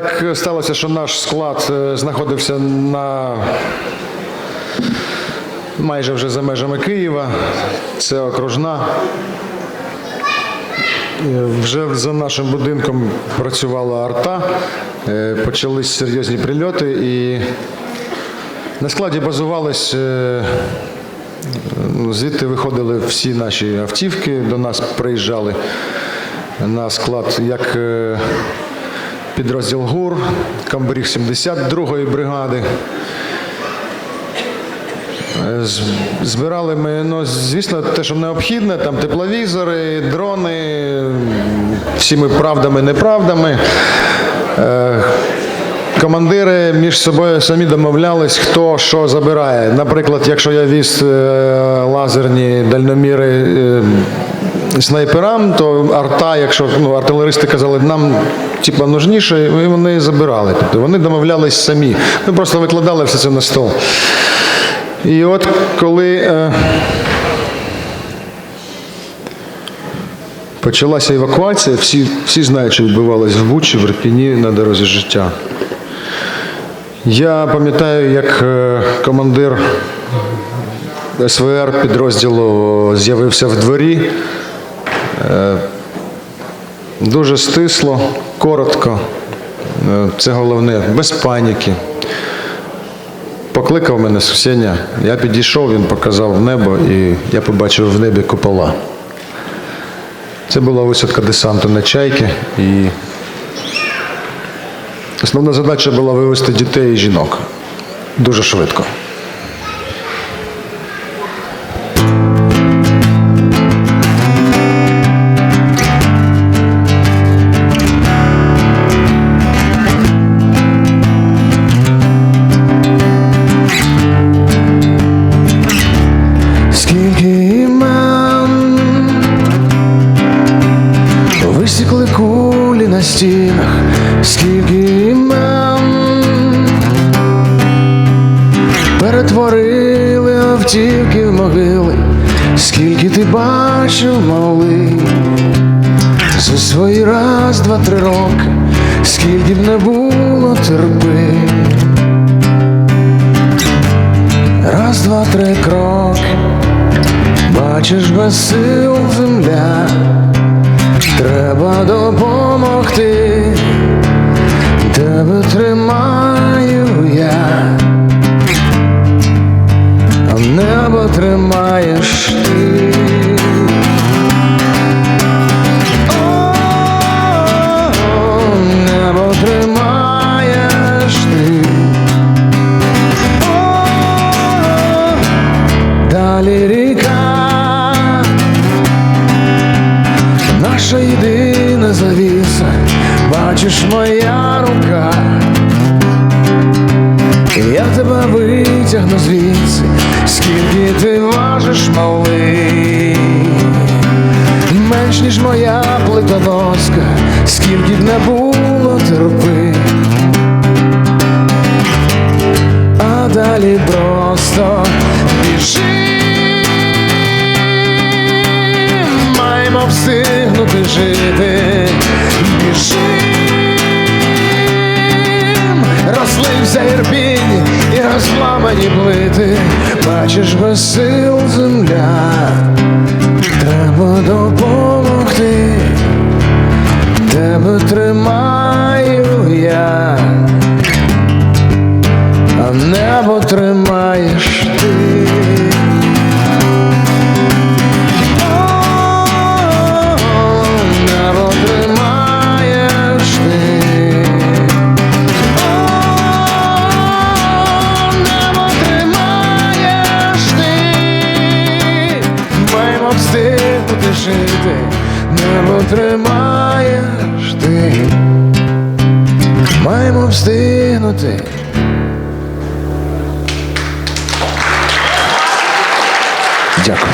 Так сталося, що наш склад е, знаходився на майже вже за межами Києва. Це окружна. Е, Вже за нашим будинком працювала арта, е, почались серйозні прильоти і на складі базувались. е, ну, Звідти виходили всі наші автівки, до нас приїжджали на склад як е, підрозділ ГУР, Камбріг 72-ї бригади. Е, Збирали ми, ну, звісно, те, що необхідне, там тепловізори, дрони, всіми правдами, неправдами. Е, Командири між собою самі домовлялись, хто що забирає. Наприклад, якщо я віз е, лазерні дальноміри снайперам, то арта, якщо ну, артилеристи казали, нам типа, нужніше, і вони забирали. Тобто вони домовлялись самі. Ми просто викладали все це на стол. І от коли е, почалася евакуація, всі, всі знають, що відбувалось в Бучі, в Рпіні на дорозі життя. Я пам'ятаю, як е, командир СВР підрозділу з'явився в дворі. Е, Дуже стисло, коротко. Е, Це головне, без паніки. Покликав мене Сусеня, я підійшов, він показав небо, і я побачив в небі купола. Це була висадка десанту на чайки, і основна задача була вивезти дітей і жінок дуже швидко. Стінах, скільки імен перетворили автівки в могили, скільки ти бачив, малий, за свої раз, два, три роки, скільки б не було терпи. Раз, два, три кроки, бачиш без сил земля, треба допомогти, бачиш моя рука, я тебе витягну звідси, скільки ти важиш малий, менш ніж моя плитоноска, скільки б не було терпи. а далі просто біжи. Маємо встигнути жити, біжим, ірпінь і розламані плити, бачиш без сил земля, треба допомогти, тебе тримаю жити, не тримаєш ти. Маємо встигнути. Дякую.